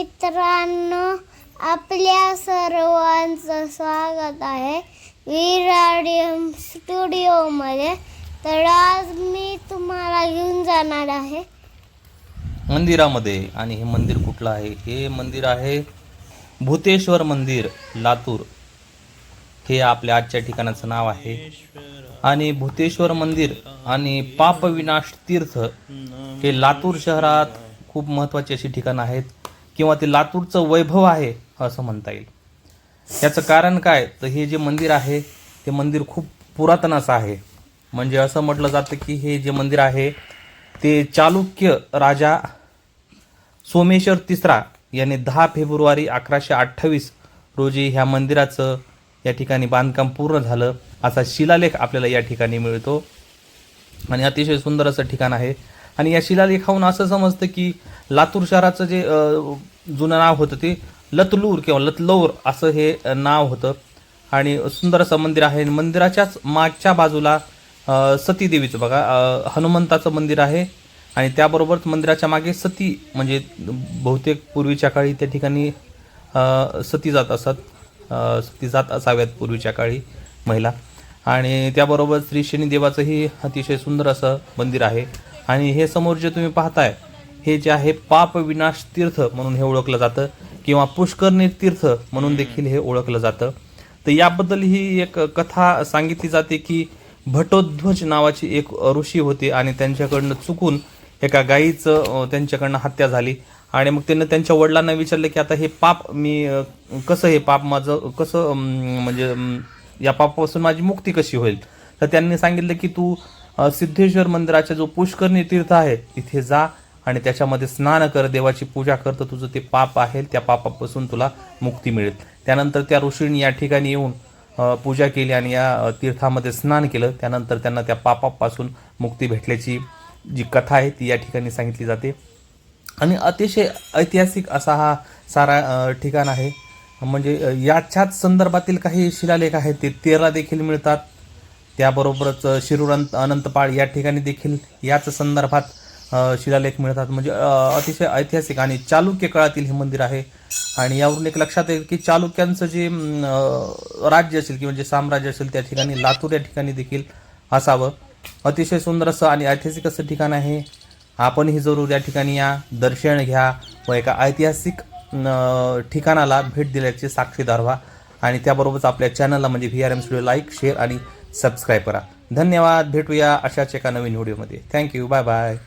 मित्रांनो आपल्या सर्वांचं स्वागत आहे विराडियम स्टुडिओमध्ये. तर आज मी तुम्हाला घेऊन जाणार आहे. मंदिरामध्ये. आणि हे मंदिर कुठलं आहे? हे मंदिर आहे भूतेश्वर मंदिर लातूर. हे आपल्या आजच्या ठिकाणाचं नाव आहे. आणि भूतेश्वर मंदिर आणि पापविनाश तीर्थ हे लातूर शहरात खूप महत्त्वाची अशी ठिकाणं आहेत. किंवा ते लातूरचं वैभव आहे असं म्हणता येईल. याचं कारण काय? तर हे जे मंदिर आहे ते मंदिर खूप पुरातन असं आहे. म्हणजे असं म्हटलं जातं की हे जे मंदिर आहे ते चालुक्य राजा सोमेश्वर तिसरा याने दहा फेब्रुवारी अकराशे अठ्ठावीस रोजी ह्या मंदिराचं या ठिकाणी बांधकाम पूर्ण झालं. असा शिलालेख आपल्याला या ठिकाणी मिळतो. आणि अतिशय सुंदर असं ठिकाण आहे. आणि या शिलालेखाहून असं समजतं की लातूर शहराचं जे जुनं नाव होतं ते लतलूर किंवा लतलौर असं हे नाव होतं. आणि सुंदर असं मंदिर आहे. आणि मंदिराच्याच मागच्या बाजूला सतीदेवीचं बघा हनुमंताचं मंदिर आहे. आणि त्याबरोबरच मंदिराच्या मागे सती म्हणजे बहुतेक पूर्वीच्या काळी त्या ठिकाणी सती जात असत. सती जात असाव्यात पूर्वीच्या काळी महिला. आणि त्याबरोबर श्री शनिदेवाचंही अतिशय सुंदर असं मंदिर आहे. आणि हे समोर जे तुम्ही पाहताय हे जे आहे पाप विनाश तीर्थ म्हणून हे ओळखलं जातं किंवा पुष्करणी तीर्थ म्हणून देखील हे ओळखलं जातं. तर याबद्दल ही एक कथा सांगितली जाते की भटोध्वज नावाची एक ऋषी होती आणि त्यांच्याकडनं चुकून एका गायीचं त्यांच्याकडनं हत्या झाली. आणि मग त्यांनी त्यांच्या वडिलांना विचारलं की आता हे पाप मी कसं हे पाप माझं कसं म्हणजे या पापापासून माझी मुक्ती कशी होईल? तर त्यांनी सांगितलं की तू सिद्धेश्वर मंदिराचा जो पुष्करणी तीर्थ आहे तिथे जा आणि त्याच्यामध्ये स्नान कर देवाची पूजा कर तर तुझं ते पाप आहे त्या पापापासून तुला मुक्ती मिळेल. त्यानंतर त्या ऋषींनी या ठिकाणी येऊन पूजा केली आणि या तीर्थामध्ये स्नान केलं. त्यानंतर त्यांना त्या पापापासून मुक्ती भेटल्याची जी कथा आहे ती या ठिकाणी सांगितली जाते. आणि अतिशय ऐतिहासिक असा हा सारा ठिकाण आहे. म्हणजे याच्याच संदर्भातील काही शिलालेख आहेत ते तेरा देखील मिळतात. त्याबरोबरच शिरूर अनंतपाळ या ठिकाणी देखील याच संदर्भात शिलालेख मिळतात. म्हणजे अतिशय ऐतिहासिक आणि चालुक्य काळातील हे मंदिर आहे. आणि यावरून एक लक्षात येईल की चालुक्यांचं जे राज्य असेल किंवा जे साम्राज्य असेल त्या ठिकाणी लातूर या ठिकाणी देखील असावं. अतिशय सुंदर असं आणि ऐतिहासिक असं ठिकाण आहे. आपणही जरूर या ठिकाणी या दर्शन घ्या व एका ऐतिहासिक ठिकाणाला भेट दिल्याचे साक्षीदार व्हा. आणि त्याबरोबरच आपल्या चॅनलला म्हणजे V R M studio like share आणि सबस्क्राईब करा. धन्यवाद. भेटूया अशाच एका नवीन व्हिडिओमध्ये थँक्यू बाय बाय